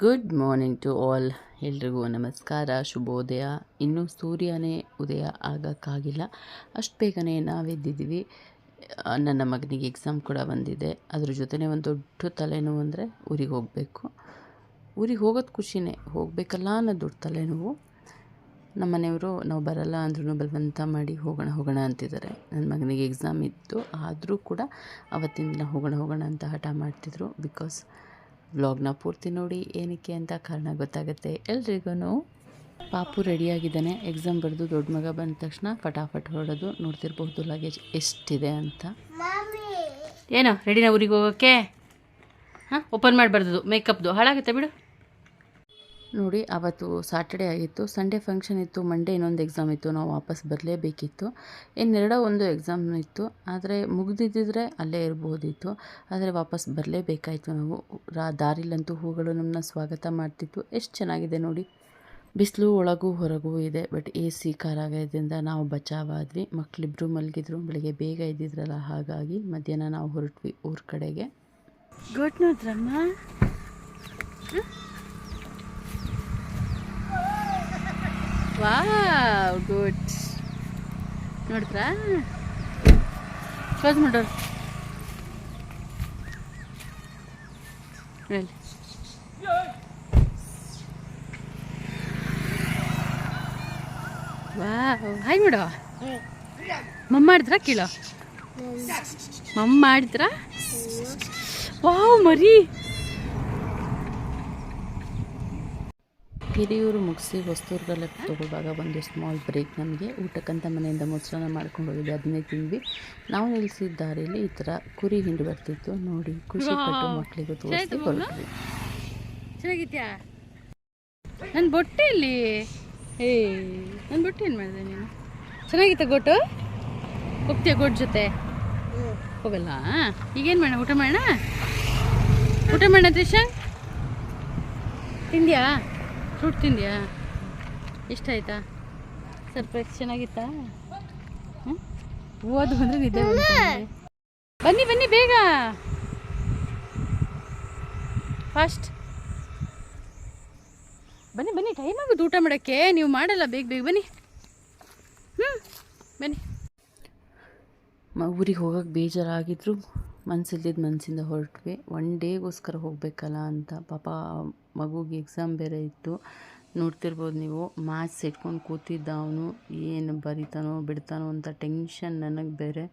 Good morning to all ಎಲ್ರಿಗೂ ನಮಸ್ಕಾರ. ಶುಭೋದಯ. ಇನ್ನೂ ಸೂರ್ಯನೇ ಉದಯ ಆಗೋಕ್ಕಾಗಿಲ್ಲ. ಅಷ್ಟು ಬೇಗನೆ ನಾವೆದ್ದಿದ್ದೀವಿ. ನನ್ನ ಮಗನಿಗೆ ಎಕ್ಸಾಮ್ ಕೂಡ ಬಂದಿದೆ. ಅದ್ರ ಜೊತೆನೇ ಒಂದು ದೊಡ್ಡ ತಲೆನೋವು ಅಂದರೆ ಊರಿಗೆ ಹೋಗಬೇಕು. ಊರಿಗೆ ಹೋಗೋದು ಖುಷಿನೇ. ಹೋಗಬೇಕಲ್ಲ ಅನ್ನೋ ದೊಡ್ಡ ತಲೆನೋವು. ನಮ್ಮ ಮನೆಯವರು, ನಾವು ಬರಲ್ಲ ಅಂದ್ರೂ ಬಲವಂತ ಮಾಡಿ ಹೋಗೋಣ ಹೋಗೋಣ ಅಂತಿದ್ದಾರೆ. ನನ್ನ ಮಗನಿಗೆ ಎಕ್ಸಾಮ್ ಇತ್ತು. ಆದರೂ ಕೂಡ ಅವತ್ತಿನ ದಿನ ಹೋಗೋಣ ಹೋಗೋಣ ಅಂತ ಹಠ ಮಾಡ್ತಿದ್ರು. ಬಿಕಾಸ್ ವ್ಲಾಗ್ನ ಪೂರ್ತಿ ನೋಡಿ ಏನಕ್ಕೆ ಅಂತ ಕಾರಣ ಗೊತ್ತಾಗುತ್ತೆ. ಎಲ್ರಿಗೂ ಪಾಪು ರೆಡಿಯಾಗಿದ್ದಾನೆ. ಎಕ್ಸಾಮ್ ಬರೆದು ದೊಡ್ಡ ಮಗ ಬಂದ ತಕ್ಷಣ ಫಟಾಫಟ್ ಹೊರಡೋದು ನೋಡ್ತಿರ್ಬೋದು ಲಗೇಜ್ ಎಷ್ಟಿದೆ ಅಂತ. ಏನೋ ರೆಡಿನ ಊರಿಗೆ ಹೋಗೋಕ್ಕೆ ಹಾಂ? ಓಪನ್ ಮಾಡಬಾರ್ದು ಮೇಕಪ್ದು ಹಾಳಾಗುತ್ತೆ ಬಿಡು? ನೋಡಿ ಆವತ್ತು ಸಾಟರ್ಡೆ ಆಗಿತ್ತು. ಸಂಡೇ ಫಂಕ್ಷನ್ ಇತ್ತು. ಮಂಡೇ ಇನ್ನೊಂದು ಎಕ್ಸಾಮ್ ಇತ್ತು. ನಾವು ವಾಪಸ್ ಬರಲೇಬೇಕಿತ್ತು. ಇನ್ನೆರಡೋ ಒಂದು ಎಕ್ಸಾಮ್ ಇತ್ತು. ಆದರೆ ಮುಗಿದಿದ್ದರೆ ಅಲ್ಲೇ ಇರ್ಬೋದಿತ್ತು. ಆದರೆ ವಾಪಸ್ ಬರಲೇಬೇಕಾಯಿತು ನಾವು. ರಾ, ದಾರಿಲಂತೂ ಹೂಗಳು ನಮ್ಮನ್ನ ಸ್ವಾಗತ ಮಾಡ್ತಿತ್ತು. ಎಷ್ಟು ಚೆನ್ನಾಗಿದೆ ನೋಡಿ. ಬಿಸಿಲು, ಒಳಗೂ ಹೊರಗೂ ಇದೆ. ಬಟ್ ಎ ಸಿ ಕಾರಾಗೋದ್ರಿಂದ ನಾವು ಬಚಾವಾದ್ವಿ. ಮಕ್ಕಳಿಬ್ಬರು ಮಲಗಿದ್ರು. ಬೆಳಿಗ್ಗೆ ಬೇಗ ಇದ್ದಿದ್ರಲ್ಲ ಹಾಗಾಗಿ ಮಧ್ಯಾಹ್ನ ನಾವು ಹೊರಟ್ವಿ ಊರ ಕಡೆಗೆ. ಗುಡ್ ನೋಡ್ರಮ್ಮ ವಾವ್ ಗುಡ್ ನೋಡಿದ್ರಾ? ಕ್ಲೋಸ್ ಮಾಡೋರು ಹೇಳಿ. ವಾವ್ ಹಾಯ್ ಮಾಡು ಮಮ್ಮ ಮಾಡಿದ್ರಾ ಕೀಳೋ? ಮಮ್ಮ ಮಾಡಿದ್ರಾ? ವಾವ್ ಮರಿ. ಹಿರಿಯೂರು ಮುಗಿಸಿ ಹೊಸ್ತೂರ್ಗೆಲ್ಲ ತೊಗೊಳ್ಳುವಾಗ ಒಂದು ಸ್ಮಾಲ್ ಬ್ರೇಕ್ ನಮಗೆ. ಊಟಕ್ಕಂತ ಮನೆಯಿಂದ ಮೊಸರನ್ನ ಮಾಡ್ಕೊಂಡು ಹೋಗಿದ್ದೆ. ಅದನ್ನೇ ತಿಂದ್ವಿ. ನಾವು ನಿಲ್ಲಿಸಿದ ದಾರಿಯಲ್ಲಿ ಈ ಥರ ಕುರಿ ಹಿಂಡು ಬರ್ತಿತ್ತು. ನೋಡಿ ಖುಷಿ ಪಟ್ಟು ಮಕ್ಕಳಿಗೂ ತೋರಿಸಿ ಹೊರಟ್ವಿ ಚೆನ್ನಾಗಿದ್ಯಾ ನನ್ನ ಬೊಟ್ಟೆ ಇಲ್ಲಿ. ಏ ನನ್ನ ಬೊಟ್ಟೆ ಏನು ಮಾಡಿದೆ ನೀನು? ಚೆನ್ನಾಗಿತ್ತ ಗೊಟ್ಟು? ಹೋಗ್ತೀಯ ಗೊಟ್ಟು ಜೊತೆ? ಹೋಗಲ್ಲ ಈಗೇನು ಮಾಡೋಣ? ಊಟ ಮಾಡೋಣ? ಊಟ ಮಾಡೋಣ ತ್ರಿಶಾಂಕ್ ತಿಂದ್ಯಾ? ಫ್ರೂಟ್ ತಿಂದ್ಯಾ? ಇಷ್ಟ ಆಯ್ತಾ? ಸರ್ಪ್ರೈಸ್ ಚೆನ್ನಾಗಿತ್ತಾ? ಹ್ಮ್? ಓದು ಬಂದರೆ ನಿದ್ದೆ ಬಂತು ಬನ್ನಿ ಬನ್ನಿ ಬೇಗ. ಫಾಸ್ಟ್ ಬನ್ನಿ ಬನ್ನಿ ಟೈಮ್ ಆಗುತ್ತೆ ಊಟ ಮಾಡೋಕ್ಕೆ. ನೀವು ಮಾಡಲ್ಲ ಬೇಗ ಬೇಗ ಬನ್ನಿ. ಹ್ಞೂ ಬನ್ನಿ. ಮ ಊರಿಗೆ ಹೋಗೋಕ್ಕೆ ಬೇಜಾರಾಗಿದ್ರು. ಮನಸ್ಸಿಲ್ದಿದ್ದ ಮನಸ್ಸಿಂದ ಹೊರಟ್ವಿ. ಒನ್ ಡೇಗೋಸ್ಕರ ಹೋಗಬೇಕಲ್ಲ ಅಂತ. ಪಾಪ ಮಗುಗೆ ಎಕ್ಸಾಮ್ ಬೇರೆ ಇತ್ತು. ನೋಡ್ತಿರ್ಬೋದು ನೀವು ಮಾರ್ಕ್ಸ್ ಇಟ್ಕೊಂಡು ಕೂತಿದ್ದ ಅವನು ಏನು ಬರಿತಾನೋ ಬಿಡ್ತಾನೋ ಅಂತ ಟೆನ್ಷನ್ ನನಗೆ ಬೇರೆ.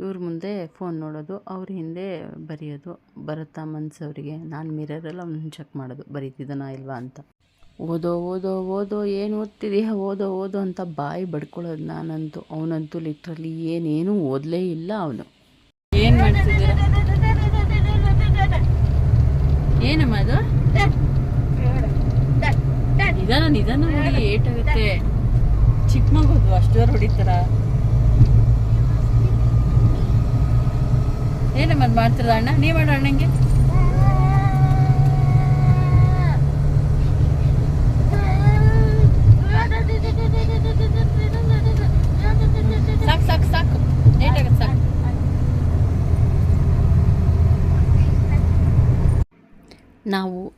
ಇವ್ರ ಮುಂದೆ ಫೋನ್ ನೋಡೋದು ಅವ್ರ ಹಿಂದೆ ಬರೆಯೋದು ಬರುತ್ತಾ ಮನ್ಸವರಿಗೆ. ನಾನು ಮಿರರಲ್ಲಿ ಅವನು ಚೆಕ್ ಮಾಡೋದು ಬರೀತಿದ್ದಾನಾ ಇಲ್ವಾ ಅಂತ. ಓದೋ ಓದೋ ಓದೋ ಏನು ಓದ್ತಿದೀಯ? ಓದೋ ಓದೋ ಅಂತ ಬಾಯಿ ಬಡ್ಕೊಳ್ಳೋದು ನಾನಂತೂ. ಅವನಂತೂ ಲಿಟ್ರಲಿ ಏನೇನು ಓದಲೇ ಇಲ್ಲ ಅವನು. ಏನು ಮಾಡ್ತಿದ್ದೀರ ಏನಮ್ಮ ಅದು? ನಿಧಾನ ನಿಧಾನ ನೋಡಿ ಏಟಾಗುತ್ತೆ ಚಿಕ್ಕ ಮಗುದು ಅಷ್ಟು ಜೋರು ಹೊಡಿತಾರ. ಏನಮ್ಮ ಮಾಡ್ತಿರೋದು ಅಣ್ಣ? ನೀ ಮಾಡೋ ಅಣ್ಣಂಗೆ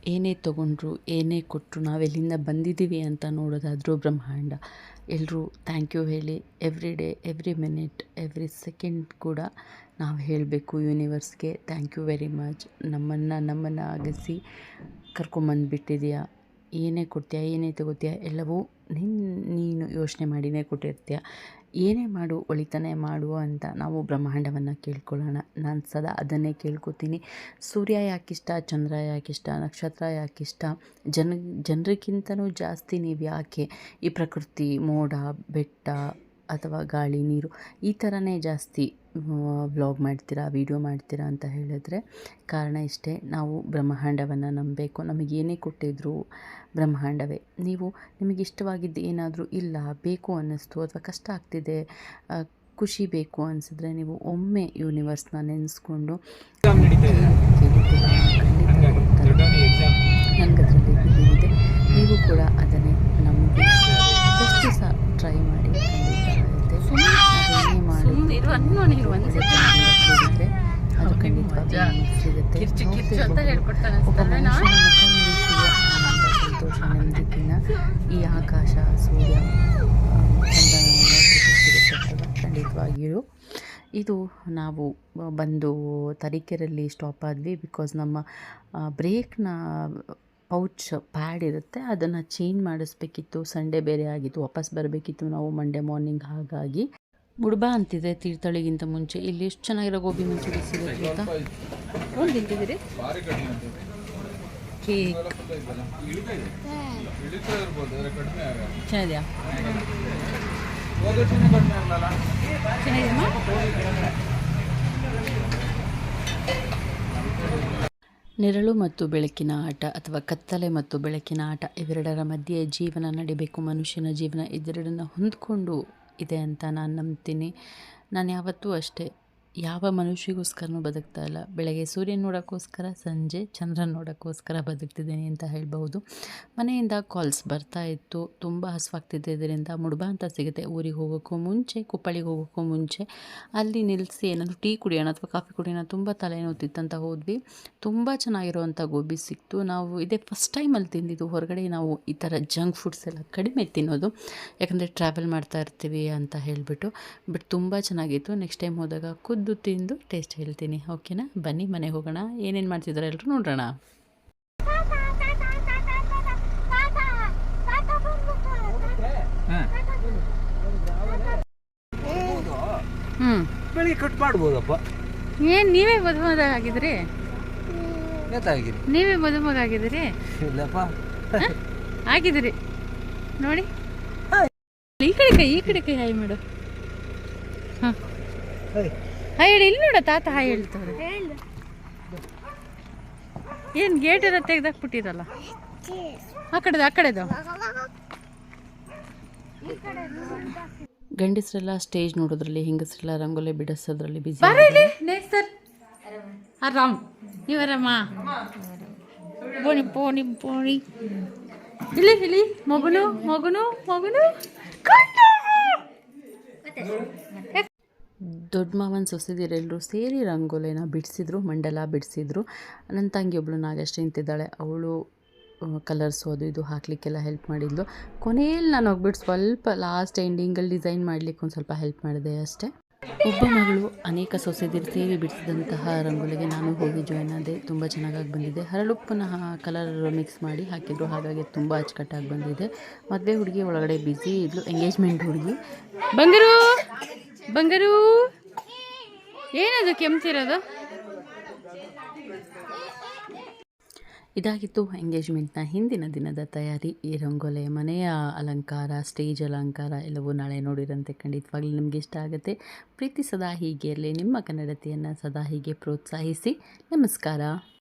ಏನೇ ತೊಗೊಂಡ್ರು, ಏನೇ ಕೊಟ್ಟರು ನಾವೆಲ್ಲಿಂದ ಬಂದಿದ್ದೀವಿ ಅಂತ ನೋಡೋದಾದರೂ ಬ್ರಹ್ಮಾಂಡ. ಎಲ್ಲರೂ ಥ್ಯಾಂಕ್ ಯು ಹೇಳಿ every day every minute every second ಕೂಡ ನಾವು ಹೇಳಬೇಕು ಯೂನಿವರ್ಸ್ಗೆ ಥ್ಯಾಂಕ್ ಯು ವೆರಿ ಮಚ್ ನಮ್ಮನ್ನು ನಮ್ಮನ್ನು ಅಗಸಿ ಕರ್ಕೊಂಬಂದುಬಿಟ್ಟಿದೆಯಾ ಏನೇ ಕೊಡ್ತೀಯಾ, ಏನೇ ತಗೋತೀಯಾ? ಎಲ್ಲವೂ ನಿನ್ನ ನೀನು ಯೋಚನೆ ಮಾಡಿನೇ ಕೊಟ್ಟಿರ್ತೀಯ. ಏನೇ ಮಾಡು, ಒಳಿತಾನೆ ಮಾಡು ಅಂತ ನಾವು ಬ್ರಹ್ಮಾಂಡವನ್ನು ಕೇಳ್ಕೊಳ್ಳೋಣ. ನಾನು ಸದಾ ಅದನ್ನೇ ಕೇಳ್ಕೊತೀನಿ. ಸೂರ್ಯ ಯಾಕಿಷ್ಟ, ಚಂದ್ರ ಯಾಕಿಷ್ಟ, ನಕ್ಷತ್ರ ಯಾಕಿಷ್ಟ, ಜನ, ಜನರಿಗಿಂತನೂ ಜಾಸ್ತಿ ನೀವು ಯಾಕೆ? ಈ ಪ್ರಕೃತಿ, ಮೋಡ, ಬೆಟ್ಟ ಅಥವಾ ಗಾಳಿ, ನೀರು ಈ ಥರನೇ ಜಾಸ್ತಿ. ವ್ಲಾಗ್ ಮಾಡ್ತೀರಾ ವೀಡಿಯೋ ಮಾಡ್ತೀರಾ ಅಂತ ಹೇಳಿದ್ರೆ ಕಾರಣ ಇಷ್ಟೇ ನಾವು ಬ್ರಹ್ಮಾಂಡವನ್ನು ನಂಬಬೇಕು. ನಮಗೇನೇ ಕೊಟ್ಟಿದ್ರು ಬ್ರಹ್ಮಾಂಡವೇ. ನೀವು ನಿಮಗೆ ಇಷ್ಟವಾಗಿದ್ದು ಏನಾದರೂ ಇಲ್ಲ ಬೇಕು ಅನ್ನಿಸ್ತು ಅಥವಾ ಕಷ್ಟ ಆಗ್ತಿದೆ ಖುಷಿ ಬೇಕು ಅನಿಸಿದ್ರೆ ನೀವು ಒಮ್ಮೆ ಯೂನಿವರ್ಸ್ನ ನೆನೆಸ್ಕೊಂಡು ನನಗದರಲ್ಲಿ ಇದೆ. ನೀವು ಕೂಡ ಅದನ್ನೇ ನಂಬಿ. ಎಷ್ಟು ಸಹ ಟ್ರೈ ಮಾಡಿ. ಅದು ಖಂಡಿತ ನಿಮ್ಗೆ ಸಿಗುತ್ತೆ. ಕಿರ್ಚು ಕಿರ್ಚು ಅಂತ. ಹೇಳ್ಕೊಡ್ತಾನೆ ಸಂತೋಷ ಈ ಆಕಾಶ ಸೂರ್ಯ ಖಂಡಿತವಾಗಿಯೂ. ಇದು ನಾವು ಬಂದು ತರೀಕೆರೆಯಲ್ಲಿ ಸ್ಟಾಪ್ ಆದ್ವಿ ಬಿಕಾಸ್ ನಮ್ಮ ಬ್ರೇಕ್ನ ಪೌಚ್ ಪ್ಯಾಡ್ ಇರುತ್ತೆ. ಅದನ್ನು ಚೇಂಜ್ ಮಾಡಿಸ್ಬೇಕಿತ್ತು. ಸಂಡೇ ಬೇರೆ ಆಗಿತ್ತು. ವಾಪಸ್ ಬರಬೇಕಿತ್ತು. ನಾವು ಮಂಡೇ ಮಾರ್ನಿಂಗ್ ಹಾಗಾಗಿ. ಮುಡ್ಬಾ ಅಂತಿದೆ ತೀರ್ಥಳಿಗಿಂತ ಮುಂಚೆ. ಇಲ್ಲಿ ಎಷ್ಟು ಚೆನ್ನಾಗಿರೋ ಗೋಬಿ ಮಂಚೂರಿ ಸಿಗುತ್ತೆ ಗೊತ್ತಾ ಒಂದು ತಿಂತಿದ್ದೀರಿ. ಕೇಕ್. ಚೆನ್ನಾಗಿದೆಯಾ? ನೆರಳು ಮತ್ತು ಬೆಳಕಿನ ಆಟ ಅಥವಾ ಕತ್ತಲೆ ಮತ್ತು ಬೆಳಕಿನ ಆಟ ಇವೆರಡರ ಮಧ್ಯೆ ಜೀವನ ನಡಿಬೇಕು. ಮನುಷ್ಯನ ಜೀವನ ಇದೆರಡನ್ನು ಹೊಂದ್ಕೊಂಡು ಇದೆ ಅಂತ ನಾನು ನಂಬ್ತೀನಿ. ನಾನು ಯಾವತ್ತೂ ಅಷ್ಟೇ. ಯಾವ ಮನುಷ್ಯಗೋಸ್ಕರನೂ ಬದುಕ್ತಾ ಇಲ್ಲ. ಬೆಳಗ್ಗೆ ಸೂರ್ಯನ ನೋಡೋಕ್ಕೋಸ್ಕರ, ಸಂಜೆ ಚಂದ್ರನ ನೋಡೋಕ್ಕೋಸ್ಕರ ಬದುಕ್ತಿದ್ದೀನಿ ಅಂತ ಹೇಳ್ಬೋದು ಮನೆಯಿಂದ ಕಾಲ್ಸ್ ಬರ್ತಾ ಇತ್ತು. ತುಂಬ ಹಸುವಾಗ್ತಿದ್ದೆ ಇದರಿಂದ. ಮುಡುಬ ಅಂತ ಸಿಗುತ್ತೆ. ಊರಿಗೆ ಹೋಗೋಕ್ಕೂ ಮುಂಚೆ, ಕುಪ್ಪಳಿಗೆ ಹೋಗೋಕ್ಕೂ ಮುಂಚೆ. ಅಲ್ಲಿ ನಿಲ್ಲಿಸಿ ಏನಾದರೂ ಟೀ ಕುಡಿಯೋಣ ಅಥವಾ ಕಾಫಿ ಕುಡಿಯೋಣ ತುಂಬ ತಲೆನೋತಿತ್ತಂತ ಹೋದ್ವಿ. ತುಂಬ ಚೆನ್ನಾಗಿರುವಂಥ ಗೋಬಿ ಸಿಕ್ತು. ನಾವು ಇದೇ ಫಸ್ಟ್ ಟೈಮಲ್ಲಿ ತಿಂದಿದ್ದು. ಹೊರಗಡೆ ನಾವು ಈ ಥರ ಜಂಕ್ ಫುಡ್ಸ್ ಎಲ್ಲ ಕಡಿಮೆ ತಿನ್ನೋದು. ಯಾಕಂದರೆ ಟ್ರಾವೆಲ್ ಮಾಡ್ತಾ ಇರ್ತೀವಿ ಅಂತ ಹೇಳಿಬಿಟ್ಟು. ಬಟ್ ತುಂಬ ಚೆನ್ನಾಗಿತ್ತು. ನೆಕ್ಸ್ಟ್ ಟೈಮ್ ಹೋದಾಗ ಖುದ್ದು ತಿಂದು ಟೇಸ್ಟ್ ಹೇಳ್ತೀನಿ. ಓಕೆನಾ ಬನ್ನಿ ಮನೆಗೆ ಹೋಗೋಣ. ಏನೇನು ಮಾಡ್ತಿದ್ದಾರೆ ಎಲ್ಲರೂ ನೋಡೋಣ ಹ್ಞೂ ಬೆಳಿಗ್ಗೆ ಕಟ್ ಮಾಡ್ಬೋದಪ್ಪ. ಏನು ನೀವೇ ಮದುಮಗ ಆಗಿದ್ರಿ? ಗೊತ್ತಾಗಿರಿ ನೀವೇ ಮದುಮಗ ಆಗಿದ್ರಿ? ಇಲ್ಲಪ್ಪ. ಆಗಿದ್ರಿ. ನೋಡಿ. ಈ ಕಡೆ ಕೈ ಈ ಕಡೆ ಕೈ ಹಾಯ್ ಮೇಡಮ್ ಹಾಂ. ಹೇಯ್. ಹೇಳಿ ಇಲ್ಲಿ ನೋಡ ತಾತ ಹಾಯ್ ಹೇಳ್ತಾರೆ ಏನು ಗೇಟ್ ಎಲ್ಲ ತೆಗ್ದಾಕ್ಬಿಟ್ಟಿರಲ್ಲ? ಆ ಕಡೆದು ಆ ಕಡೆದು. ಗಂಡಸರೆಲ್ಲ ಸ್ಟೇಜ್ ನೋಡೋದ್ರಲ್ಲಿ ಹೆಂಗಸ್ರೆಲ್ಲ ರಂಗೋಲಿ ಬಿಡಿಸೋದ್ರಲ್ಲಿ ಬಿಸಿ ಸರ್ ಆರಾಮ್? ಇವರಮ್ಮ ಪೋಣಿ ಪೋಣಿ ಪೋಣಿ. ಇಲ್ಲಿ ಇಲ್ಲಿ ಮಗನು ಮಗನು ಮಗನು. ದೊಡ್ಡ ಮಾವನ ಸೊಸೆದಿರೆಲ್ಲರೂ ಸೇರಿ ರಂಗೋಲಿನ ಬಿಡಿಸಿದ್ರು, ಮಂಡಲ ಬಿಡಿಸಿದ್ರು. ನನ್ನ ತಂಗಿ ಒಬ್ಳು ನಾಗಶ್ರೀ ನಿಂತಿದ್ದಾಳೆ ಅವಳು ಕಲರ್ಸು ಅದು ಇದು ಹಾಕಲಿಕ್ಕೆಲ್ಲ ಹೆಲ್ಪ್ ಮಾಡಿದ್ಲು. ಕೊನೆಯಲ್ಲಿ ನಾನು ಹೋಗ್ಬಿಟ್ಟು ಸ್ವಲ್ಪ ಲಾಸ್ಟ್ ಎಂಡಿಂಗಲ್ಲಿ ಡಿಸೈನ್ ಮಾಡಲಿಕ್ಕೆ ಒಂದು ಸ್ವಲ್ಪ ಹೆಲ್ಪ್ ಮಾಡಿದೆ ಅಷ್ಟೇ. ಒಬ್ಬ ಮಗಳು ಅನೇಕ ಸೊಸೆದಿರು ಸೇರಿ ಬಿಡಿಸಿದಂತಹ ರಂಗೋಲಿಗೆ ನಾನು ಹೋಗಿ ಜಾಯ್ನ್ ಆದೆ. ತುಂಬ ಚೆನ್ನಾಗಾಗಿ ಬಂದಿದೆ. ಹರಳುಪ್ಪನ ಕಲರ್ ಮಿಕ್ಸ್ ಮಾಡಿ ಹಾಕಿದ್ರು. ಹಾಗಾಗಿ ತುಂಬ ಅಚ್ಚುಕಟ್ಟಾಗಿ ಬಂದಿದೆ. ಮದುವೆ ಹುಡುಗಿ ಒಳಗಡೆ ಬ್ಯುಸಿ ಇದ್ಲು. ಎಂಗೇಜ್ಮೆಂಟ್ ಹುಡುಗಿ. ಬಂಗರು ಬಂಗರು? ಏನದು ಕೆಮ್ತಿರೋದು? ಇದಾಗಿತ್ತು ಎಂಗೇಜ್ಮೆಂಟ್ನ ಹಿಂದಿನ ದಿನದ ತಯಾರಿ. ಈ ರಂಗೋಲೆ ಮನೆಯ ಅಲಂಕಾರ, ಸ್ಟೇಜ್ ಅಲಂಕಾರ ಎಲ್ಲವೂ ನಾಳೆ ನೋಡಿರಂತೆ. ಖಂಡಿತವಾಗ್ಲೂ ನಿಮಗೆ ಇಷ್ಟ ಆಗುತ್ತೆ. ಪ್ರೀತಿ ಸದಾ ಹೀಗೆ ಇರಲಿ. ನಿಮ್ಮ ಕನ್ನಡತೆಯನ್ನು ಸದಾ ಹೀಗೆ ಪ್ರೋತ್ಸಾಹಿಸಿ. ನಮಸ್ಕಾರ.